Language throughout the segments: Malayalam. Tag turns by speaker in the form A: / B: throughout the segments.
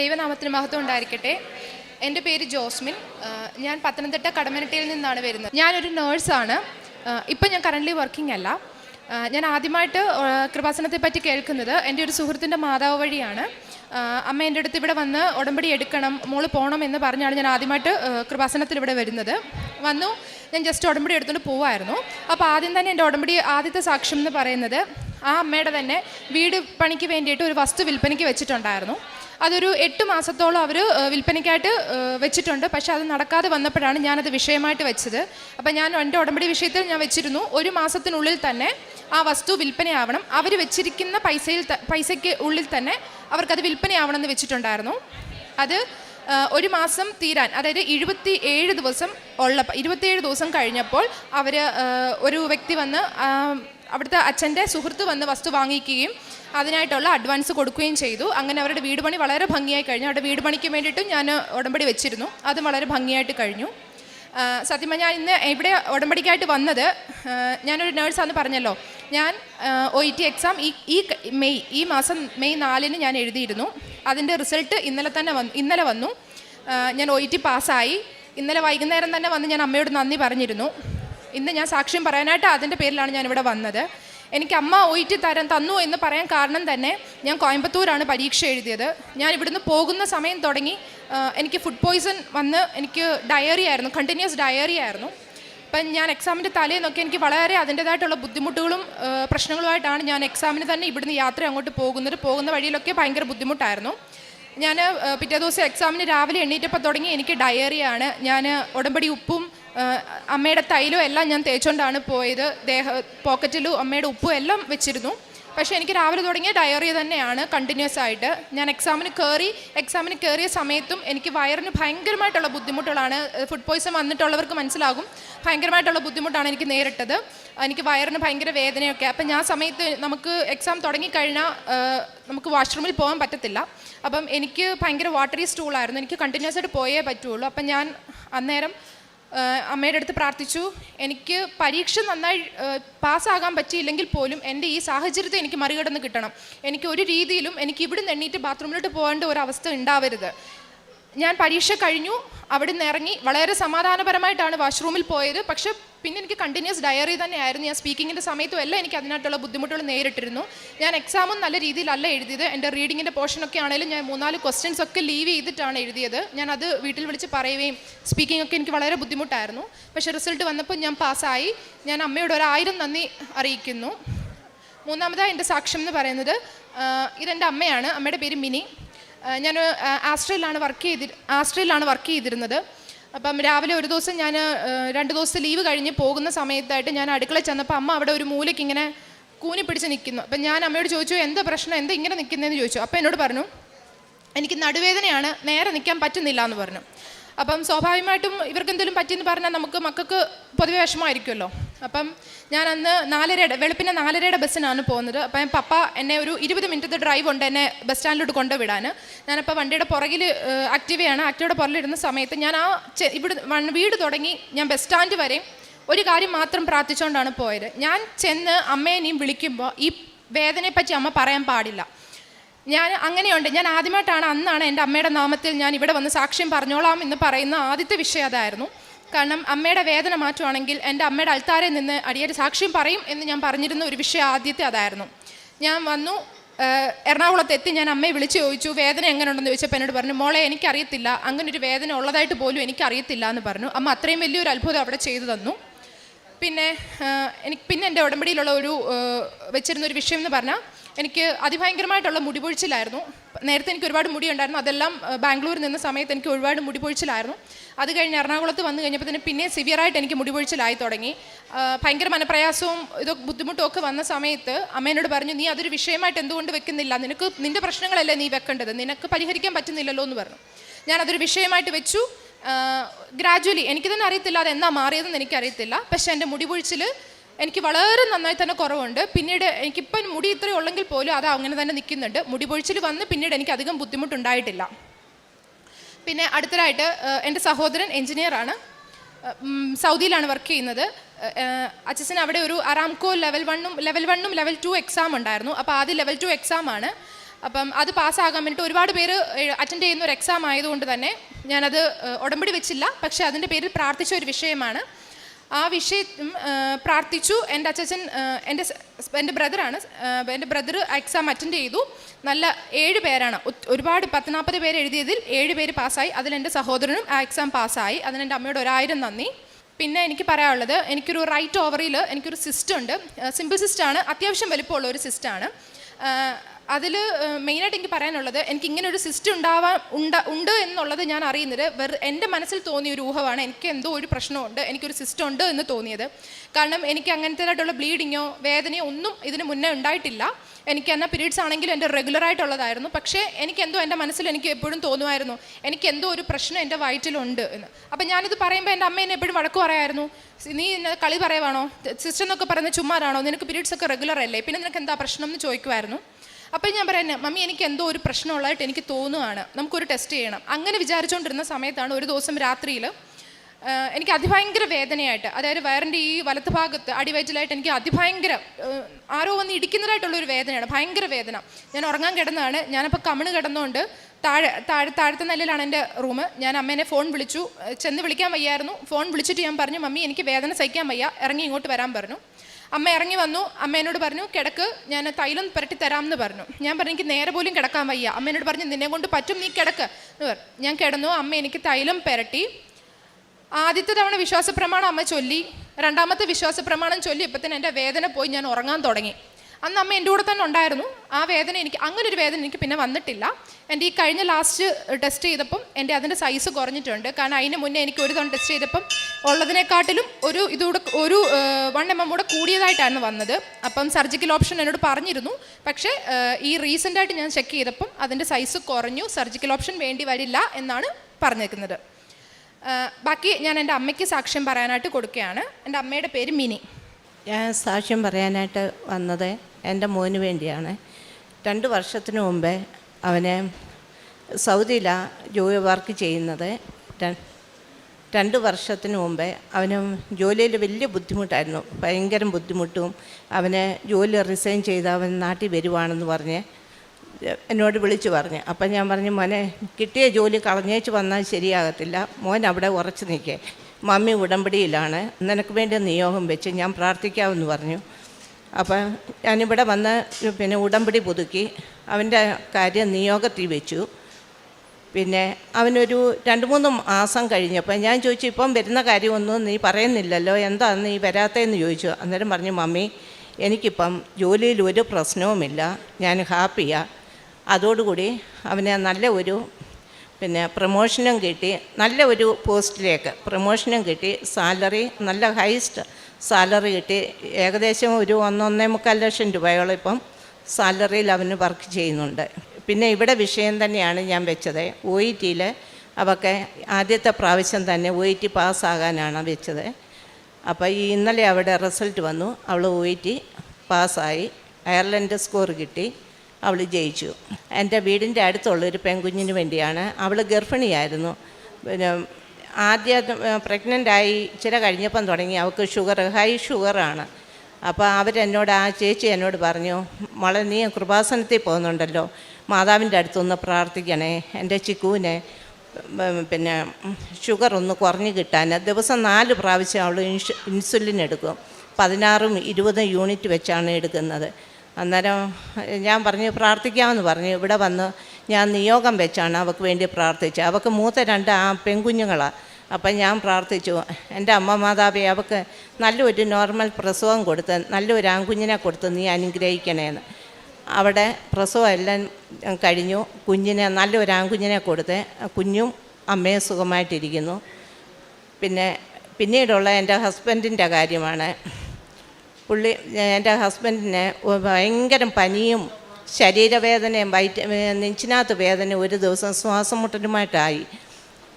A: ദൈവനാമത്തിന് മഹത്വം ഉണ്ടായിരിക്കട്ടെ. എന്റെ പേര് ജോസ്മിൻ. ഞാൻ പത്തനംതിട്ട കടമനട്ടയിൽ നിന്നാണ് വരുന്നത്. ഞാനൊരു നേഴ്സാണ്. ഇപ്പം ഞാൻ കറന്റ്ലി വർക്കിംഗ് അല്ല. ഞാൻ ആദ്യമായിട്ട് കൃപാസനത്തെ പറ്റി കേൾക്കുന്നത് എന്റെ ഒരു സുഹൃത്തിന്റെ മാതാവ് വഴിയാണ്. അമ്മ എന്റെ അടുത്ത് ഇവിടെ വന്ന് ഉടമ്പടി എടുക്കണം മോൾ പോകണം എന്ന് പറഞ്ഞാണ് ഞാൻ ആദ്യമായിട്ട് കൃപാസനത്തിൽ ഇവിടെ വരുന്നത്. വന്നു ഞാൻ ജസ്റ്റ് ഉടമ്പടി എടുത്തുകൊണ്ട് പോവായിരുന്നു. അപ്പോൾ ആദ്യം തന്നെ എന്റെ ഉടമ്പടി ആദ്യത്തെ സാക്ഷ്യം എന്ന് പറയുന്നത് ആ അമ്മയുടെ തന്നെ വീട് പണിക്ക് വേണ്ടിയിട്ട് ഒരു വസ്തു വിൽപ്പനയ്ക്ക് വെച്ചിട്ടുണ്ടായിരുന്നു. അതൊരു എട്ട് മാസത്തോളം അവർ വിൽപ്പനയ്ക്കായിട്ട് വെച്ചിട്ടുണ്ട്. പക്ഷേ അത് നടക്കാതെ വന്നപ്പോഴാണ് ഞാനത് വിഷയമായിട്ട് വെച്ചത്. അപ്പം ഞാൻ എന്റെ ഉടമ്പടി വിഷയത്തിൽ ഞാൻ വെച്ചിരുന്നു. ഒരു മാസത്തിനുള്ളിൽ തന്നെ ആ വസ്തു വിൽപ്പനയാവണം. അവർ വെച്ചിരിക്കുന്ന പൈസയിൽ പൈസയ്ക്ക് ഉള്ളിൽ തന്നെ അവർക്കത് വിൽപ്പനയാവണം എന്ന് വെച്ചിട്ടുണ്ടായിരുന്നു. അത് ഒരു മാസം തീരാൻ അതായത് ഇരുപത്തി ഏഴ് ദിവസം ഉള്ള ഇരുപത്തിയേഴ് ദിവസം കഴിഞ്ഞപ്പോൾ അവർ ഒരു വ്യക്തി വന്ന് അവിടുത്തെ അച്ഛന്റെ സുഹൃത്ത് വന്ന് വസ്തു വാങ്ങിക്കുകയും അതിനായിട്ടുള്ള അഡ്വാൻസ് കൊടുക്കുകയും ചെയ്തു. അങ്ങനെ അവരുടെ വീട് പണി വളരെ ഭംഗിയായി കഴിഞ്ഞു. അവരുടെ വീട് പണിക്ക് വേണ്ടിയിട്ടും ഞാൻ ഉടമ്പടി വെച്ചിരുന്നു. അതും വളരെ ഭംഗിയായിട്ട് കഴിഞ്ഞു. സത്യം ഞാൻ ഇന്ന് ഇവിടെ ഉടമ്പടിക്കായിട്ട് വന്നത് ഞാനൊരു നേഴ്സാന്ന് പറഞ്ഞല്ലോ. ഞാൻ ഒ ഇ ടി എക്സാം ഈ ഈ മെയ് ഈ മാസം മെയ് നാലിന് ഞാൻ എഴുതിയിരുന്നു. അതിന്റെ റിസൾട്ട് ഇന്നലെ തന്നെ വന്നു ഇന്നലെ വന്നു. ഞാൻ ഒ ഇ ടി പാസ്സായി ഇന്നലെ വൈകുന്നേരം തന്നെ വന്ന് ഞാൻ അമ്മയോട് നന്ദി പറഞ്ഞിരുന്നു. ഇന്ന് ഞാൻ സാക്ഷ്യം പറയാനായിട്ട് അതിന്റെ പേരിലാണ് ഞാൻ ഇവിടെ വന്നത്. എനിക്ക് അമ്മ ഒ തരം ടി തരാൻ തന്നു എന്ന് പറയാൻ കാരണം തന്നെ ഞാൻ കോയമ്പത്തൂരാണ് പരീക്ഷ എഴുതിയത്. ഞാൻ ഇവിടുന്ന് പോകുന്ന സമയം തുടങ്ങി എനിക്ക് ഫുഡ് പോയ്സൺ വന്ന് എനിക്ക് ഡയറി ആയിരുന്നു കണ്ടിന്യൂസ് ഡയറി ആയിരുന്നു. അപ്പം ഞാൻ എക്സാമിന്റെ തലേന്നൊക്കെ എനിക്ക് വളരെ അതിന്റേതായിട്ടുള്ള ബുദ്ധിമുട്ടുകളും പ്രശ്നങ്ങളുമായിട്ടാണ് ഞാൻ എക്സാമിന് തന്നെ ഇവിടുന്ന് യാത്ര അങ്ങോട്ട് പോകുന്നത്. പോകുന്ന വഴിയിലൊക്കെ ഭയങ്കര ബുദ്ധിമുട്ടായിരുന്നു. ഞാൻ പിറ്റേ ദിവസം എക്സാമിന് രാവിലെ എണ്ണീറ്റപ്പോൾ തുടങ്ങി എനിക്ക് ഡയറിയാണ് ഞാൻ ഉടമ്പടി ഉപ്പും അമ്മയുടെ തൈലും എല്ലാം ഞാൻ തേച്ചുകൊണ്ടാണ് പോയത്. ദേഹ പോക്കറ്റിലും അമ്മയുടെ ഉപ്പും എല്ലാം വെച്ചിരുന്നു. പക്ഷേ എനിക്ക് രാവിലെ തുടങ്ങിയ ഡയറി തന്നെയാണ് കണ്ടിന്യൂസ് ആയിട്ട്. ഞാൻ എക്സാമിന് കയറി എക്സാമിന് കയറിയ സമയത്തും എനിക്ക് വയറിന് ഭയങ്കരമായിട്ടുള്ള ബുദ്ധിമുട്ടുകളാണ്. ഫുഡ് പോയ്സൺ വന്നിട്ടുള്ളവർക്ക് മനസ്സിലാകും. ഭയങ്കരമായിട്ടുള്ള ബുദ്ധിമുട്ടാണ് എനിക്ക് നേരിട്ടത്. എനിക്ക് വയറിന് ഭയങ്കര വേദനയൊക്കെ. അപ്പം ഞാൻ സമയത്ത് നമുക്ക് എക്സാം തുടങ്ങിക്കഴിഞ്ഞാൽ നമുക്ക് വാഷ്റൂമിൽ പോകാൻ പറ്റത്തില്ല. അപ്പം എനിക്ക് ഭയങ്കര വാട്ടറി സ്റ്റൂളായിരുന്നു എനിക്ക് കണ്ടിന്യൂസ് ആയിട്ട് പോയേ പറ്റുള്ളൂ. അപ്പം ഞാൻ അന്നേരം അമ്മയുടെ അടുത്ത് പ്രാർത്ഥിച്ചു. എനിക്ക് പരീക്ഷ നന്നായി പാസ്സാകാൻ പറ്റിയില്ലെങ്കിൽ പോലും എന്റെ ഈ സാഹചര്യത്തെ എനിക്ക് മറികടന്ന് കിട്ടണം. എനിക്ക് ഒരു രീതിയിലും എനിക്ക് ഇവിടുന്ന് എണ്ണീറ്റ് ബാത്റൂമിലോട്ട് പോകേണ്ട ഒരു അവസ്ഥ ഉണ്ടാവരുത്. ഞാൻ പരീക്ഷ കഴിഞ്ഞു അവിടെ നിന്ന് ഇറങ്ങി. വളരെ സമാധാനപരമായിട്ടാണ് വാഷ്റൂമിൽ പോയത്. പക്ഷേ പിന്നെ എനിക്ക് കണ്ടിന്യൂസ് ഡയറി തന്നെയായിരുന്നു. ഞാൻ സ്പീക്കിങ്ങിന്റെ സമയത്തും എല്ലാം എനിക്ക് അതിനായിട്ടുള്ള ബുദ്ധിമുട്ടുകൾ നേരിട്ടിരുന്നു. ഞാൻ എക്സാമും നല്ല രീതിയിലല്ല എഴുതിയത്. എന്റെ റീഡിങ്ങിന്റെ പോർഷനൊക്കെ ആണെങ്കിലും ഞാൻ മൂന്നാൽ ക്വസ്റ്റ്യൻസ് ഒക്കെ ലീവ് ചെയ്തിട്ടാണ് എഴുതിയത്. ഞാൻ അത് വീട്ടിൽ വിളിച്ച് പറയുകയും സ്പീക്കിംഗ് ഒക്കെ എനിക്ക് വളരെ ബുദ്ധിമുട്ടായിരുന്നു. പക്ഷേ റിസൾട്ട് വന്നപ്പോൾ ഞാൻ പാസ്സായി. ഞാൻ അമ്മയോട് ഒരായിരം നന്ദി അറിയിക്കുന്നു. മൂന്നാമതായി എന്റെ സാക്ഷ്യം എന്ന് പറയുന്നത് ഇതെന്റെ അമ്മയാണ്. അമ്മയുടെ പേര് മിനി. ഞാൻ ആസ്ട്രയിലാണ് വർക്ക് ചെയ്തി ആസ്ട്രയിലാണ് വർക്ക് ചെയ്തിരുന്നത്. അപ്പം രാവിലെ ഒരു ദിവസം ഞാൻ രണ്ട് ദിവസത്തെ ലീവ് കഴിഞ്ഞ് പോകുന്ന സമയത്തായിട്ട് ഞാൻ അടുക്കള ചെന്നപ്പോൾ അമ്മ അവിടെ ഒരു മൂലയ്ക്ക് ഇങ്ങനെ കൂനി പിടിച്ച് നിൽക്കുന്നു. അപ്പം ഞാൻ അമ്മയോട് ചോദിച്ചു എന്താ പ്രശ്നം? എന്താ ഇങ്ങനെ നിൽക്കുന്നതെന്ന് ചോദിച്ചു. അപ്പം എന്നോട് പറഞ്ഞു എനിക്ക് നടുവേദനയാണ് നേരെ നിൽക്കാൻ പറ്റുന്നില്ല എന്ന് പറഞ്ഞു. അപ്പം സ്വാഭാവികമായിട്ടും ഇവർക്ക് എന്തെങ്കിലും പറ്റിയെന്ന് പറഞ്ഞാൽ നമുക്ക് മക്കൾക്ക് പൊതുവെ വിഷമമായിരിക്കുമല്ലോ. അപ്പം ഞാൻ അന്ന് നാലരയുടെ വെളുപ്പിന്റെ നാലരയുടെ ബസ്സിനാണ് പോകുന്നത്. അപ്പം പപ്പ എന്നെ ഒരു ഇരുപത് മിനിറ്റത്തെ ഡ്രൈവ് ഉണ്ട് എന്നെ ബസ് സ്റ്റാൻഡിലോട്ട് കൊണ്ടുവിടാൻ. ഞാനപ്പോൾ വണ്ടിയുടെ പുറകിൽ ആക്റ്റീവയാണ് ആക്റ്റീവയുടെ പുറകിലിരുന്ന സമയത്ത് ഞാൻ ആ ഇവിടെ വീട് തുടങ്ങി ഞാൻ ബസ് സ്റ്റാൻഡ് വരെ ഒരു കാര്യം മാത്രം പ്രാർത്ഥിച്ചുകൊണ്ടാണ് പോയത്. ഞാൻ ചെന്ന് അമ്മേനെയും വിളിക്കുമ്പോൾ ഈ വേദനയെപ്പറ്റി അമ്മ പറയാൻ പാടില്ല. ഞാൻ അങ്ങനെയുണ്ട്. ഞാൻ ആദ്യമായിട്ടാണ് അന്നാണ് എന്റെ അമ്മയുടെ നാമത്തിൽ ഞാൻ ഇവിടെ വന്ന് സാക്ഷ്യം പറഞ്ഞോളാം എന്ന് പറയുന്ന ആദ്യത്തെ വിഷയം അതായിരുന്നു. കാരണം അമ്മയുടെ വേദന മാറ്റുവാണെങ്കിൽ എന്റെ അമ്മയുടെ അൾത്താരെ നിന്ന് അടിയൊരു സാക്ഷ്യം പറയും എന്ന് ഞാൻ പറഞ്ഞിരുന്ന ഒരു വിഷയം ആദ്യത്തെ അതായിരുന്നു. ഞാൻ വന്നു എറണാകുളത്ത് എത്തി ഞാൻ അമ്മയെ വിളിച്ച് ചോദിച്ചു വേദന എങ്ങനെ ഉണ്ടെന്ന് ചോദിച്ചപ്പോൾ എന്നോട് പറഞ്ഞു മോളെ എനിക്കറിയത്തില്ല. അങ്ങനെ ഒരു വേദന ഉള്ളതായിട്ട് പോലും എനിക്കറിയത്തില്ല എന്ന് പറഞ്ഞു. അമ്മ അത്രയും വലിയൊരു അത്ഭുതം അവിടെ ചെയ്തു തന്നു. പിന്നെ എനിക്ക് പിന്നെ എന്റെ ഉടമ്പടിയിലുള്ള ഒരു വെച്ചിരുന്ന ഒരു വിഷയം എന്ന് പറഞ്ഞാൽ എനിക്ക് അതിഭയങ്കരമായിട്ടുള്ള മുടിപൊഴിച്ചിലായിരുന്നു. നേരത്തെ എനിക്ക് ഒരുപാട് മുടി ഉണ്ടായിരുന്നു അതെല്ലാം ബാംഗ്ലൂരിൽ നിന്ന സമയത്ത് എനിക്ക് ഒരുപാട് മുടി പൊഴിച്ചിലായിരുന്നു അത് കഴിഞ്ഞ് എറണാകുളത്ത് വന്നു കഴിഞ്ഞപ്പോൾ തന്നെ പിന്നെ സിവിയറായിട്ട് എനിക്ക് മുടി പൊഴിച്ചിലായി തുടങ്ങി ഭയങ്കര മനപ്രയാസവും ഇതൊക്കെ ബുദ്ധിമുട്ടും ഒക്കെ വന്ന സമയത്ത് അമ്മേനോട് പറഞ്ഞു നീ അതൊരു വിഷയമായിട്ട് എന്തുകൊണ്ട് വെക്കുന്നില്ല? നിനക്ക് നിന്റെ പ്രശ്നങ്ങളല്ലേ നീ വെക്കേണ്ടത്? നിനക്ക് പരിഹരിക്കാൻ പറ്റുന്നില്ലല്ലോ എന്ന് പറഞ്ഞു. ഞാനതൊരു വിഷയമായിട്ട് വെച്ചു. ഗ്രാജുവലി എനിക്ക് തന്നെ അറിയത്തില്ല അത് എന്നാ മാറിയതെന്ന് എനിക്കറിയത്തില്ല. പക്ഷേ എന്റെ മുടി പൊഴിച്ചിൽ എനിക്ക് വളരെ നന്നായി തന്നെ കുറവുണ്ട്. പിന്നീട് എനിക്കിപ്പം മുടി ഇത്രയും ഉള്ളെങ്കിൽ പോലും അത് അങ്ങനെ തന്നെ നിൽക്കുന്നുണ്ട്. മുടി പൊഴിച്ചിൽ വന്ന് പിന്നീട് എനിക്ക് അധികം ബുദ്ധിമുട്ടുണ്ടായിട്ടില്ല. പിന്നെ അടുത്തതായിട്ട് എന്റെ സഹോദരൻ എഞ്ചിനീയറാണ് ആണ്. സൗദിയിലാണ് വർക്ക് ചെയ്യുന്നത്. അച്ഛൻ അവിടെ ഒരു അറാംകോ ലെവൽ വണ്ണും ലെവൽ വണ്ണും ലെവൽ ടു എക്സാം ഉണ്ടായിരുന്നു. അപ്പോൾ ആദ്യം ലെവൽ ടു എക്സാം ആണ്. അപ്പം അത് പാസ്സാകാൻ വേണ്ടിയിട്ട് ഒരുപാട് പേര് അറ്റൻഡ് ചെയ്യുന്ന ഒരു എക്സാം ആയതുകൊണ്ട് തന്നെ ഞാനത് ഉടമ്പടി വെച്ചില്ല. പക്ഷേ അതിന്റെ പേരിൽ പ്രാർത്ഥിച്ച ഒരു വിഷയമാണ്. ആ വിഷയം പ്രാർത്ഥിച്ചു. എന്റെ അച്ഛൻ എന്റെ എന്റെ ബ്രദറാണ്. എന്റെ ബ്രദർ എക്സാം അറ്റൻഡ് ചെയ്തു. നല്ല ഏഴ് പേരാണ്. ഒരുപാട് പത്ത് നാൽപ്പത് പേര് എഴുതിയതിൽ ഏഴ് പേര് പാസ്സായി. അതിൽ എന്റെ സഹോദരനും ആ എക്സാം പാസ്സായി. അതിന് എന്റെ അമ്മയോട് ഒരായിരം നന്ദി. പിന്നെ എനിക്ക് പറയാനുള്ളത് എനിക്കൊരു റൈറ്റ് ഓവറിൽ എനിക്കൊരു സിസ്റ്റം ഉണ്ട്. സിമ്പിൾ സിസ്റ്റാണ് അത്യാവശ്യം വലിപ്പമുള്ള ഒരു സിസ്റ്റാണ് അതിൽ മെയിനായിട്ട് എനിക്ക് പറയാനുള്ളത് എനിക്ക് ഇങ്ങനെ ഒരു സിസ്റ്റം ഉണ്ടാവാൻ ഉണ്ട ഉണ്ട് എന്നുള്ളത് ഞാൻ അറിയുന്നത് വെറു എന്റെ മനസ്സിൽ തോന്നിയ ഒരു ഊഹമാണ്. എനിക്ക് എന്തോ ഒരു പ്രശ്നമുണ്ട് എനിക്കൊരു സിസ്റ്റം ഉണ്ട് എന്ന് തോന്നിയത്. കാരണം എനിക്ക് അങ്ങനത്തേതായിട്ടുള്ള ബ്ലീഡിങ്ങോ വേദനയോ ഒന്നും ഇതിന് മുന്നേ ഉണ്ടായിട്ടില്ല. എനിക്ക് എന്നാൽ പീരീഡ്സ് ആണെങ്കിലും എന്റെ റെഗുലർ ആയിട്ടുള്ളതായിരുന്നു. പക്ഷേ എനിക്ക് എന്തോ എന്റെ മനസ്സിൽ എനിക്ക് എപ്പോഴും തോന്നുമായിരുന്നു എനിക്ക് എന്തോ ഒരു പ്രശ്നം എന്റെ വയറ്റിലുണ്ട് എന്ന്. അപ്പം ഞാനിത് പറയുമ്പോൾ എന്റെ അമ്മ എന്നെ എപ്പോഴും വഴക്ക് പറയായിരുന്നു. നീ എന്നെ കളി പറയുവാണോ? സിസ്റ്റർ എന്നൊക്കെ പറയുന്നത് ചുമ്മാതാണോ? നിനക്ക് പീരീഡ്സ് ഒക്കെ റെഗുലർ അല്ലേ പിന്നെ നിനക്ക് എന്താ പ്രശ്നം എന്ന് ചോദിക്കുമായിരുന്നു അപ്പം ഞാൻ പറയുന്നത് മമ്മി എനിക്ക് എന്തോ ഒരു പ്രശ്നമുള്ളതായിട്ട് എനിക്ക് തോന്നുകയാണ് നമുക്കൊരു ടെസ്റ്റ് ചെയ്യണം. അങ്ങനെ വിചാരിച്ചുകൊണ്ടിരുന്ന സമയത്താണ് ഒരു ദിവസം രാത്രിയിൽ എനിക്ക് അതിഭയങ്കര വേദനയായിട്ട് അതായത് വയറിന്റെ ഈ വലത്ത് ഭാഗത്ത് അടിവയറ്റിലായിട്ട് എനിക്ക് അതിഭയങ്കര ആരോ വന്ന് ഇടിക്കുന്നതായിട്ടുള്ളൊരു വേദനയാണ് ഭയങ്കര വേദന. ഞാൻ ഉറങ്ങാൻ കിടന്നതാണ് ഞാനപ്പോൾ കമിണ് കിടന്നുകൊണ്ട് താഴെ താഴെ താഴത്തെ നിലയിലാണ് എന്റെ റൂം ഞാൻ അമ്മേനെ ഫോൺ വിളിച്ചു ചെന്ന് വിളിക്കാൻ വയ്യായിരുന്നു. ഫോൺ വിളിച്ചിട്ട് ഞാൻ പറഞ്ഞു മമ്മി എനിക്ക് വേദന സഹിക്കാൻ വയ്യ ഇറങ്ങി ഇങ്ങോട്ട് വരാൻ പറഞ്ഞു. അമ്മ ഇറങ്ങി വന്നു. അമ്മ എന്നോട് പറഞ്ഞു കിടക്ക് ഞാൻ തൈലം പുരട്ടി തരാമെന്ന് പറഞ്ഞു. ഞാൻ പറഞ്ഞു എനിക്ക് നേരെ പോലും കിടക്കാൻ വയ്യ. അമ്മ എന്നോട് പറഞ്ഞു നിന്നെ കൊണ്ട് പറ്റും നീ കിടക്ക്. എന്ന് പറഞ്ഞു. ഞാൻ കിടന്നു. അമ്മ എനിക്ക് തൈലം പുരട്ടി. ആദ്യത്തെ തവണ വിശ്വാസ പ്രമാണം അമ്മ ചൊല്ലി. രണ്ടാമത്തെ വിശ്വാസ പ്രമാണം ചൊല്ലി തന്നെ എന്റെ വേദന പോയി ഞാൻ ഉറങ്ങാൻ തുടങ്ങി. അന്ന് അമ്മ എന്റെ കൂടെ തന്നെ ഉണ്ടായിരുന്നു. ആ വേദന എനിക്ക് അങ്ങനെ ഒരു വേദന എനിക്ക് പിന്നെ വന്നിട്ടില്ല. എന്റെ ഈ കഴിഞ്ഞ ലാസ്റ്റ് ടെസ്റ്റ് ചെയ്തപ്പം എന്റെ അതിന്റെ സൈസ് കുറഞ്ഞിട്ടുണ്ട്. കാരണം അതിന് മുന്നേ എനിക്ക് ഒരു തവണ ടെസ്റ്റ് ചെയ്തപ്പം ഉള്ളതിനെക്കാട്ടിലും ഒരു ഇതുകൂടെ ഒരു വൺ എം എം കൂടെ കൂടിയതായിട്ടാണ് വന്നത്. അപ്പം സർജിക്കൽ ഓപ്ഷൻ എന്നോട് പറഞ്ഞിരുന്നു. പക്ഷേ ഈ റീസെന്റായിട്ട് ഞാൻ ചെക്ക് ചെയ്തപ്പം അതിന്റെ സൈസ് കുറഞ്ഞു. സർജിക്കൽ ഓപ്ഷൻ വേണ്ടി വരില്ല എന്നാണ് പറഞ്ഞേക്കുന്നത്. ബാക്കി ഞാൻ എന്റെ അമ്മയ്ക്ക് സാക്ഷ്യം പറയാനായിട്ട് കൊടുക്കുകയാണ്. എന്റെ അമ്മയുടെ പേര് മിനി.
B: ഞാൻ സാക്ഷ്യം പറയാനായിട്ട് വന്നത് എന്റെ മോന് വേണ്ടിയാണ്. രണ്ട് വർഷത്തിന് മുമ്പേ അവനെ സൗദിയിലാണ് ജോലി വർക്ക് ചെയ്യുന്നത്. രണ്ട് വർഷത്തിന് മുമ്പേ അവന് ജോലിയിൽ വലിയ ബുദ്ധിമുട്ടായിരുന്നു. ഭയങ്കര ബുദ്ധിമുട്ടും അവനെ ജോലി റിസൈൻ ചെയ്ത് അവൻ നാട്ടിൽ വരുവാണെന്ന് പറഞ്ഞ് എന്നോട് വിളിച്ചു പറഞ്ഞു. അപ്പം ഞാൻ പറഞ്ഞു മോനെ കിട്ടിയ ജോലി കളഞ്ഞേച്ച് വന്നാൽ ശരിയാകത്തില്ല. മോൻ അവിടെ ഉറച്ചു നിൽക്കേ. മമ്മി ഉടമ്പടിയിലാണ്. നിനക്ക് വേണ്ടി നിയോഗം വെച്ച് ഞാൻ പ്രാർത്ഥിക്കാമെന്ന് പറഞ്ഞു. അപ്പം ഞാനിവിടെ വന്ന് പിന്നെ ഉടമ്പടി പുതുക്കി. അവന്റെ കാര്യം നിയോഗത്തിൽ വെച്ചു. പിന്നെ അവനൊരു രണ്ട് മൂന്ന് മാസം കഴിഞ്ഞപ്പോൾ ഞാൻ ചോദിച്ചു ഇപ്പം വരുന്ന കാര്യമൊന്നും നീ പറയുന്നില്ലല്ലോ? എന്താണ് നീ വരാത്തതെന്ന് ചോദിച്ചു. അന്നേരം പറഞ്ഞു മമ്മി എനിക്കിപ്പം ജോലിയിൽ ഒരു പ്രശ്നവുമില്ല. ഞാൻ ഹാപ്പിയാണ് അതോടുകൂടി അവനെ നല്ല ഒരു പിന്നെ പ്രമോഷനും കിട്ടി. നല്ല ഒരു പോസ്റ്റിലേക്ക് പ്രമോഷനും കിട്ടി. സാലറി നല്ല ഹൈസ്റ്റ് സാലറി കിട്ടി. ഏകദേശം ഒരു ഒന്നൊന്നേ മുക്കാൽ ലക്ഷം രൂപയോളം ഇപ്പം സാലറിയിൽ അവന് വർക്ക് ചെയ്യുന്നുണ്ട്. പിന്നെ ഇവിടെ വിഷയം തന്നെയാണ് ഞാൻ വെച്ചത്. ഒ ഇ ടിയിൽ അവക്കെ ആദ്യത്തെ പ്രാവശ്യം തന്നെ ഒ ഇ ടി പാസ്സാകാനാണ് വെച്ചത്. അപ്പോൾ ഈ ഇന്നലെ അവിടെ റിസൾട്ട് വന്നു. അവൾ ഒ ഇ ടി പാസ്സായി. അയർലൻഡ് സ്കോർ കിട്ടി. അവൾ ജയിച്ചു. എന്റെ വീടിന്റെ അടുത്തുള്ളൊരു പെൺകുഞ്ഞിന് വേണ്ടിയാണ്. അവൾ ഗർഭിണിയായിരുന്നു. പിന്നെ ആദ്യ പ്രഗ്നന്റ് ആയി ഇച്ചിരി കഴിഞ്ഞപ്പം തുടങ്ങി. അവൾക്ക് ഷുഗർ ഹൈ ഷുഗറാണ്. അപ്പോൾ അവരെന്നോട് ആ ചേച്ചി എന്നോട് പറഞ്ഞു മോളെ നീ കൃപാസനത്തിൽ പോകുന്നുണ്ടല്ലോ. മാതാവിന്റെ അടുത്തൊന്ന് പ്രാർത്ഥിക്കണേ. എന്റെ ചിക്കുവിനെ പിന്നെ ഷുഗർ ഒന്ന് കുറഞ്ഞു കിട്ടാൻ ദിവസം നാല് പ്രാവശ്യം അവൾ ഇൻഷു ഇൻസുലിൻ എടുക്കും. പതിനാറും ഇരുപതും യൂണിറ്റ് വെച്ചാണ് എടുക്കുന്നത്. അന്നേരം ഞാൻ പറഞ്ഞു പ്രാർത്ഥിക്കാമെന്ന് പറഞ്ഞു. ഇവിടെ വന്ന് ഞാൻ നിയോഗം വെച്ചാണ് അവൾക്ക് വേണ്ടി പ്രാർത്ഥിച്ചത്. അവൾക്ക് മൂത്ത രണ്ട് ആ പെൺകുഞ്ഞുങ്ങളാണ് അപ്പം ഞാൻ പ്രാർത്ഥിച്ചു. എന്റെ അമ്മ മാതാവേ അവൾക്ക് നല്ലൊരു നോർമൽ പ്രസവം കൊടുത്ത് നല്ലൊരു ആൺകുഞ്ഞിനെ കൊടുത്ത് നീ അനുഗ്രഹിക്കണേന്ന്. അവിടെ പ്രസവം എല്ലാം കഴിഞ്ഞു. കുഞ്ഞിനെ നല്ലൊരു ആൺകുഞ്ഞിനെ കൊടുത്ത് കുഞ്ഞും അമ്മയും സുഖമായിട്ടിരിക്കുന്നു. പിന്നെ പിന്നീടുള്ള എന്റെ ഹസ്ബൻഡിന്റെ കാര്യമാണ്. പുള്ളി എന്റെ ഹസ്ബൻഡിന് ഭയങ്കര പനിയും ശരീരവേദനയും വയറ്റ് നെഞ്ചിനകത്ത് വേദന ഒരു ദിവസം ശ്വാസം മുട്ടലുമായിട്ടായി.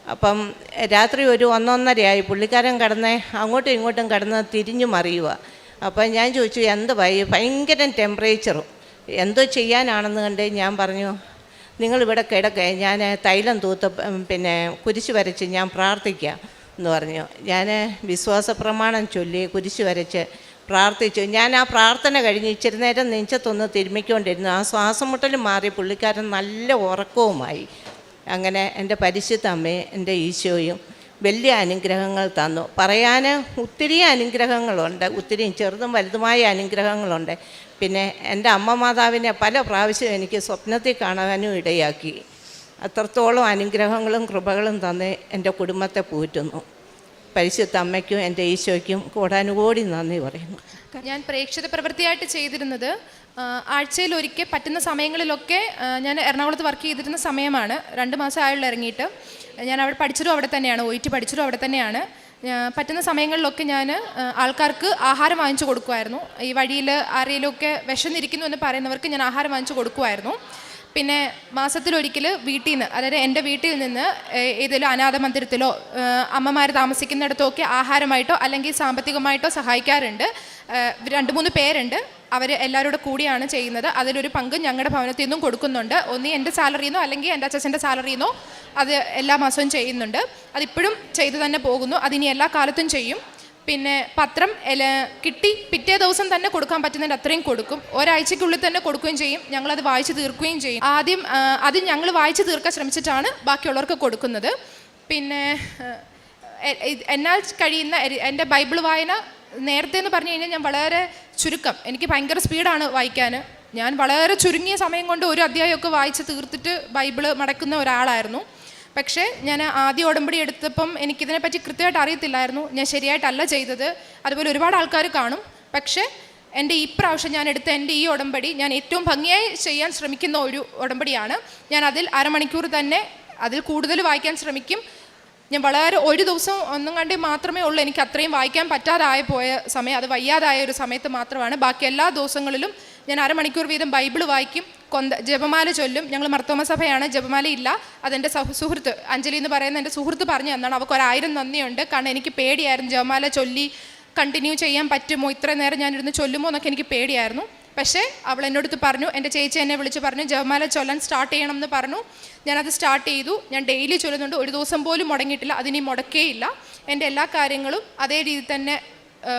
B: അപ്പം രാത്രി ഒരു ഒന്നൊന്നരയായി. പുള്ളിക്കാരൻ കിടന്ന് അങ്ങോട്ടും ഇങ്ങോട്ടും കിടന്ന് തിരിഞ്ഞു മറിയുക. അപ്പം ഞാൻ ചോദിച്ചു എന്ത് ഭയ ഭയങ്കര ടെമ്പറേച്ചറും എന്തോ ചെയ്യാനാണെന്ന് കണ്ട് ഞാൻ പറഞ്ഞു നിങ്ങളിവിടെ കിടക്കുക ഞാൻ തൈലം തൂത്ത് പിന്നെ കുരിശ് വരച്ച് ഞാൻ പ്രാർത്ഥിക്കാം എന്ന് പറഞ്ഞു. ഞാൻ വിശ്വാസ പ്രമാണം ചൊല്ലി കുരിശ് വരച്ച് പ്രാർത്ഥിച്ചു. ഞാൻ ആ പ്രാർത്ഥന കഴിഞ്ഞ് ഇച്ചിരി നേരം നെഞ്ചത്തൊന്ന് തിരുമ്മിക്കൊണ്ടിരുന്നു. ആ ശ്വാസം മുട്ടലും മാറി പുള്ളിക്കാരൻ നല്ല ഉറക്കവുമായി. അങ്ങനെ എന്റെ പരിശുദ്ധ അമ്മയും എന്റെ ഈശോയും വലിയ അനുഗ്രഹങ്ങൾ തന്നു. പറയാൻ ഒത്തിരി അനുഗ്രഹങ്ങളുണ്ട്. ഒത്തിരി ചെറുതും വലുതുമായ അനുഗ്രഹങ്ങളുണ്ട്. പിന്നെ എന്റെ അമ്മ മാതാവിനെ പല പ്രാവശ്യം എനിക്ക് സ്വപ്നത്തിൽ കാണാനും ഇടയാക്കി. അത്രത്തോളം അനുഗ്രഹങ്ങളും കൃപകളും തന്ന് എന്റെ കുടുംബത്തെ പോറ്റുന്നു. പരിശുദ്ധ അമ്മയ്ക്കും എന്റെ ഈശോയ്ക്കും കൂടാനുകൂടി നന്ദി പറയുന്നു.
A: ഞാൻ പ്രേക്ഷിത പ്രവൃത്തിയായിട്ട് ചെയ്തിരുന്നത് ആഴ്ചയിൽ ഒരിക്കൽ പറ്റുന്ന സമയങ്ങളിലൊക്കെ ഞാൻ എറണാകുളത്ത് വർക്ക് ചെയ്തിരുന്ന സമയമാണ്. രണ്ട് മാസം ആയുള്ള ഇറങ്ങിയിട്ട്. ഞാൻ അവിടെ പഠിച്ചതും അവിടെ തന്നെയാണ് ഒയിറ്റ് പഠിച്ചതും അവിടെ തന്നെയാണ്. പറ്റുന്ന സമയങ്ങളിലൊക്കെ ഞാൻ ആൾക്കാർക്ക് ആഹാരം വാങ്ങിച്ചു കൊടുക്കുമായിരുന്നു. ഈ വഴിയിൽ ആരെങ്കിലുമൊക്കെ വിശന്നിരിക്കുന്നു എന്ന് പറയുന്നവർക്ക് ഞാൻ ആഹാരം വാങ്ങിച്ചു കൊടുക്കുമായിരുന്നു. പിന്നെ മാസത്തിലൊരിക്കൽ വീട്ടിൽ നിന്ന് അതായത് എന്റെ വീട്ടിൽ നിന്ന് ഏതെങ്കിലും അനാഥ മന്ദിരത്തിലോ അമ്മമാർ താമസിക്കുന്നിടത്തോ ഒക്കെ ആഹാരമായിട്ടോ അല്ലെങ്കിൽ സാമ്പത്തികമായിട്ടോ സഹായിക്കാറുണ്ട്. രണ്ട് മൂന്ന് പേരുണ്ട്. അവർ എല്ലാവരോടും കൂടെ കൂടിയാണ് ചെയ്യുന്നത്. അതിലൊരു പങ്ക് ഞങ്ങളുടെ ഭവനത്തിൽ നിന്നും കൊടുക്കുന്നുണ്ട്. ഒന്ന് എന്റെ സാലറിയിൽ നിന്നോ അല്ലെങ്കിൽ എന്റെ അച്ഛന്റെ സാലറിയിൽ നിന്നോ അത് എല്ലാ മാസവും ചെയ്യുന്നുണ്ട്. അതിപ്പോഴും ചെയ്തു തന്നെ പോകുന്നു. അതിനി എല്ലാ കാലത്തും ചെയ്യും. പിന്നെ പത്രം കിട്ടി പിറ്റേ ദിവസം തന്നെ കൊടുക്കാൻ പറ്റുന്നതിന്റെ അത്രയും കൊടുക്കും. ഒരാഴ്ചയ്ക്കുള്ളിൽ തന്നെ കൊടുക്കുകയും ചെയ്യും. ഞങ്ങളത് വായിച്ചു തീർക്കുകയും ചെയ്യും. ആദ്യം അത് ഞങ്ങൾ വായിച്ച് തീർക്കാൻ ശ്രമിച്ചിട്ടാണ് ബാക്കിയുള്ളവർക്ക് കൊടുക്കുന്നത്. പിന്നെ എന്നാൽ കഴിയുന്ന എന്റെ ബൈബിൾ വായന നേരത്തെ എന്ന് പറഞ്ഞു കഴിഞ്ഞാൽ ഞാൻ വളരെ ചുരുക്കം. എനിക്ക് ഭയങ്കര സ്പീഡാണ് വായിക്കാൻ. ഞാൻ വളരെ ചുരുങ്ങിയ സമയം കൊണ്ട് ഒരു അധ്യായമൊക്കെ വായിച്ച് തീർത്തിട്ട് ബൈബിൾ മടക്കുന്ന ഒരാളായിരുന്നു. പക്ഷേ ഞാൻ ആദ്യ ഉടമ്പടി എടുത്തപ്പം എനിക്കിതിനെപ്പറ്റി കൃത്യമായിട്ട് അറിയത്തില്ലായിരുന്നു. ഞാൻ ശരിയായിട്ടല്ല ചെയ്തത്. അതുപോലെ ഒരുപാട് ആൾക്കാർ കാണും. പക്ഷേ എന്റെ ഈ പ്രാവശ്യം ഞാൻ എടുത്ത എന്റെ ഈ ഉടമ്പടി ഞാൻ ഏറ്റവും ഭംഗിയായി ചെയ്യാൻ ശ്രമിക്കുന്ന ഒരു ഉടമ്പടിയാണ്. ഞാൻ അതിൽ അരമണിക്കൂർ തന്നെ അതിൽ കൂടുതൽ വായിക്കാൻ ശ്രമിക്കും. ഞാൻ വളരെ ഒരു ദിവസം ഒന്നും കണ്ടി മാത്രമേ ഉള്ളൂ. എനിക്ക് അത്രയും വായിക്കാൻ പറ്റാതായി പോയ സമയം അത് വയ്യാതായ ഒരു സമയത്ത് മാത്രമാണ്. ബാക്കി എല്ലാ ദിവസങ്ങളിലും ഞാൻ അരമണിക്കൂർ വീതം ബൈബിൾ വായിക്കും കൊന്ത ജപമാല ചൊല്ലും. ഞങ്ങൾ മർത്തോമ സഭയാണ് ജപമാല ഇല്ല. അതെന്റെ സഹ- സുഹൃത്ത് അഞ്ജലി എന്ന് പറയുന്ന എന്റെ സുഹൃത്ത് പറഞ്ഞു തന്നാണ്. അവൾക്ക് ഒരായിരം നന്ദിയുണ്ട്. കാരണം എനിക്ക് പേടിയായിരുന്നു ജപമാല ചൊല്ലി കണ്ടിന്യൂ ചെയ്യാൻ പറ്റുമോ? ഇത്ര നേരം ഞാനിരുന്ന് ചൊല്ലുമോ എന്നൊക്കെ എനിക്ക് പേടിയായിരുന്നു. പക്ഷേ അവൾ എന്നോട് പറഞ്ഞു. എന്റെ ചേച്ചി എന്നെ വിളിച്ച് പറഞ്ഞു ജപമാല ചൊല്ലാൻ സ്റ്റാർട്ട് ചെയ്യണം എന്ന് പറഞ്ഞു. ഞാനത് സ്റ്റാർട്ട് ചെയ്തു. ഞാൻ ഡെയിലി ചൊല്ലുന്നുണ്ട്. ഒരു ദിവസം പോലും മുടങ്ങിയിട്ടില്ല. അതിനി മുടക്കേയില്ല. എന്റെ എല്ലാ കാര്യങ്ങളും അതേ രീതിയിൽ തന്നെ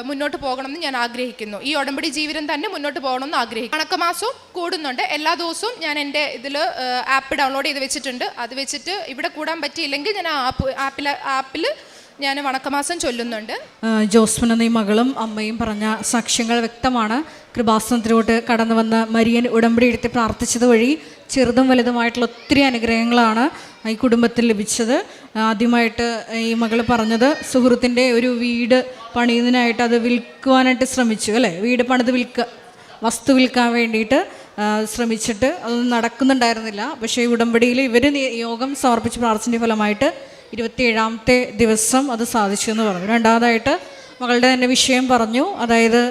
A: മുന്നോട്ട് പോകണമെന്ന് ഞാൻ ആഗ്രഹിക്കുന്നു. ഈ ഉടമ്പടി ജീവിതം തന്നെ മുന്നോട്ട് പോകണമെന്ന് ആഗ്രഹിക്കുന്നു. കണക്കമാസവും കൂടുന്നുണ്ട്. എല്ലാ ദിവസവും ഞാൻ എന്റെ ഇതിൽ ആപ്പ് ഡൗൺലോഡ് ചെയ്ത് വെച്ചിട്ടുണ്ട്. അത് വെച്ചിട്ട് ഇവിടെ കൂടാൻ പറ്റിയില്ലെങ്കിൽ ഞാൻ ആപ്പ് ആപ്പിൽ ആപ്പിൽ ഞാൻ വണക്കമാസം ചൊല്ലുന്നുണ്ട്.
C: എന്ന ഈ മകളും അമ്മയും പറഞ്ഞ സാക്ഷ്യങ്ങൾ വ്യക്തമാണ്. കൃപാസനത്തിലോട്ട് കടന്നു വന്ന് മരിയൻ ഉടമ്പടി എടുത്ത് പ്രാർത്ഥിച്ചത് വഴി ചെറുതും വലുതുമായിട്ടുള്ള ഒത്തിരി അനുഗ്രഹങ്ങളാണ് ഈ കുടുംബത്തിൽ ലഭിച്ചത്. ആദ്യമായിട്ട് ഈ മകൾ പറഞ്ഞത് സുഹൃത്തിന്റെ ഒരു വീട് പണിയുന്നതിനായിട്ട് അത് വിൽക്കുവാനായിട്ട് ശ്രമിച്ചു അല്ലേ? വീട് പണിത് വിൽക്കുക വസ്തു വിൽക്കാൻ വേണ്ടിയിട്ട് ശ്രമിച്ചിട്ട് അതൊന്നും നടക്കുന്നുണ്ടായിരുന്നില്ല. പക്ഷേ ഉടമ്പടിയിൽ ഇവർ യോഗം സമർപ്പിച്ച് പ്രാർത്ഥനയുടെ ഫലമായിട്ട് ഇരുപത്തിയേഴാമത്തെ ദിവസം അത് സാധിച്ചു എന്ന് പറഞ്ഞു. രണ്ടാമതായിട്ട് മകളുടെ തന്നെ വിഷയം പറഞ്ഞു. അതായത്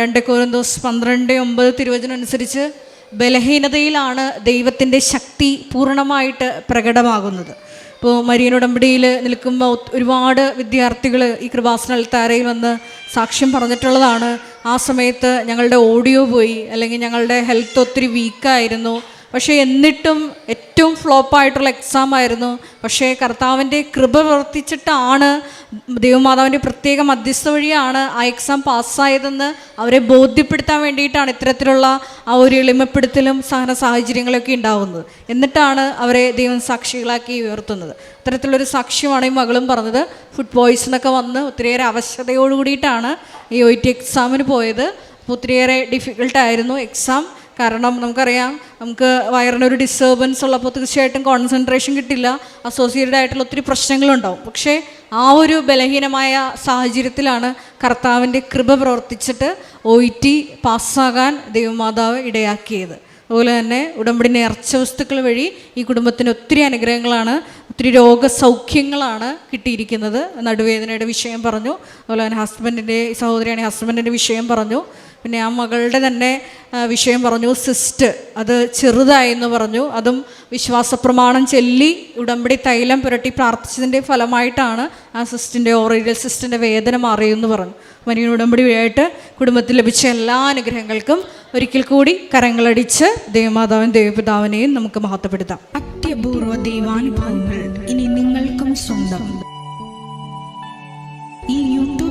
C: രണ്ട് കോരന്തോസ് പന്ത്രണ്ട് ഒമ്പത് തിരുവചനം അനുസരിച്ച് ബലഹീനതയിലാണ് ദൈവത്തിന്റെ ശക്തി പൂർണമായിട്ട് പ്രകടമാകുന്നത്. ഇപ്പോൾ മരിയൻ ഉടമ്പടിയിൽ നിൽക്കുമ്പോൾ ഒരുപാട് വിദ്യാർത്ഥികൾ ഈ കൃപാസന താരയിൽ വന്ന് സാക്ഷ്യം പറഞ്ഞിട്ടുള്ളതാണ്. ആ സമയത്ത് ഞങ്ങളുടെ ഓഡിയോ പോയി അല്ലെങ്കിൽ ഞങ്ങളുടെ ഹെൽത്ത് ഒത്തിരി വീക്കായിരുന്നു പക്ഷേ എന്നിട്ടും ഏറ്റവും ഫ്ലോപ്പായിട്ടുള്ള എക്സാം ആയിരുന്നു. പക്ഷേ കർത്താവിന്റെ കൃപ പ്രവർത്തിച്ചിട്ടാണ് ദൈവമാതാവിന്റെ പ്രത്യേക മധ്യസ്ഥ വഴിയാണ് ആ എക്സാം പാസ്സായതെന്ന് അവരെ ബോധ്യപ്പെടുത്താൻ വേണ്ടിയിട്ടാണ് ഇത്തരത്തിലുള്ള ആ ഒരു എളിമപ്പെടുത്തലും സഹന സാഹചര്യങ്ങളൊക്കെ ഉണ്ടാകുന്നത് എന്നിട്ടാണ് അവരെ ദൈവം സാക്ഷികളാക്കി ഉയർത്തുന്നത്. ഇത്തരത്തിലൊരു സാക്ഷ്യമാണ് ഈ മകളും പറഞ്ഞത്. ഫുഡ് ബോയ്സ് എന്നൊക്കെ വന്ന് ഒത്തിരിയേറെ അവശതയോട് കൂടിയിട്ടാണ് ഈ ഒ ടി എക്സാമിന് പോയത്. അപ്പോൾ ഒത്തിരിയേറെ ഡിഫിക്കൽട്ടായിരുന്നു എക്സാം കാരണം നമുക്കറിയാം നമുക്ക് വയറിനൊരു ഡിസ്റ്റർബൻസ് ഉള്ളപ്പോൾ തീർച്ചയായിട്ടും കോൺസെൻട്രേഷൻ കിട്ടില്ല. അസോസിയേറ്റഡ് ആയിട്ടുള്ള ഒത്തിരി പ്രശ്നങ്ങളുണ്ടാവും. പക്ഷേ ആ ഒരു ബലഹീനമായ സാഹചര്യത്തിലാണ് കർത്താവിന്റെ കൃപ പ്രവർത്തിച്ചിട്ട് ഒ ടി പാസ്സാകാൻ ദൈവമാതാവ് ഇടയാക്കിയത്. അതുപോലെ തന്നെ ഉടമ്പടി നേർച്ച വസ്തുക്കൾ വഴി ഈ കുടുംബത്തിന് ഒത്തിരി അനുഗ്രഹങ്ങളാണ് ഒത്തിരി രോഗസൗഖ്യങ്ങളാണ് കിട്ടിയിരിക്കുന്നത്. നടുവേദനയുടെ വിഷയം പറഞ്ഞു. അതുപോലെ തന്നെ ഹസ്ബൻഡിന്റെ സഹോദരിയാണെങ്കിൽ ഹസ്ബൻഡിന്റെ വിഷയം പറഞ്ഞു. പിന്നെ ആ മകളുടെ തന്നെ വിഷയം പറഞ്ഞു സിസ്റ്റ് അത് ചെറുതായി എന്ന് പറഞ്ഞു. അതും വിശ്വാസപ്രമാണം ചെല്ലി ഉടമ്പടി തൈലം പുരട്ടി പ്രാർത്ഥിച്ചതിന്റെ ഫലമായിട്ടാണ് ആ സിസ്റ്റിന്റെ ഓറിയൽ സിസ്റ്റിന്റെ വേദന മാറിയെന്ന് പറഞ്ഞു. വലിയ ഉടമ്പടി വഴിയായിട്ട് കുടുംബത്തിൽ ലഭിച്ച എല്ലാ അനുഗ്രഹങ്ങൾക്കും ഒരിക്കൽ കൂടി കരങ്ങളടിച്ച് ദേവമാതാവും ദേവപിതാവിനെയും നമുക്ക് മഹത്വപ്പെടുത്താം.
D: അത്യപൂർവ ദൈവാനുഭവങ്ങൾ ഇനി നിങ്ങൾക്കും സ്വന്തം. ഈ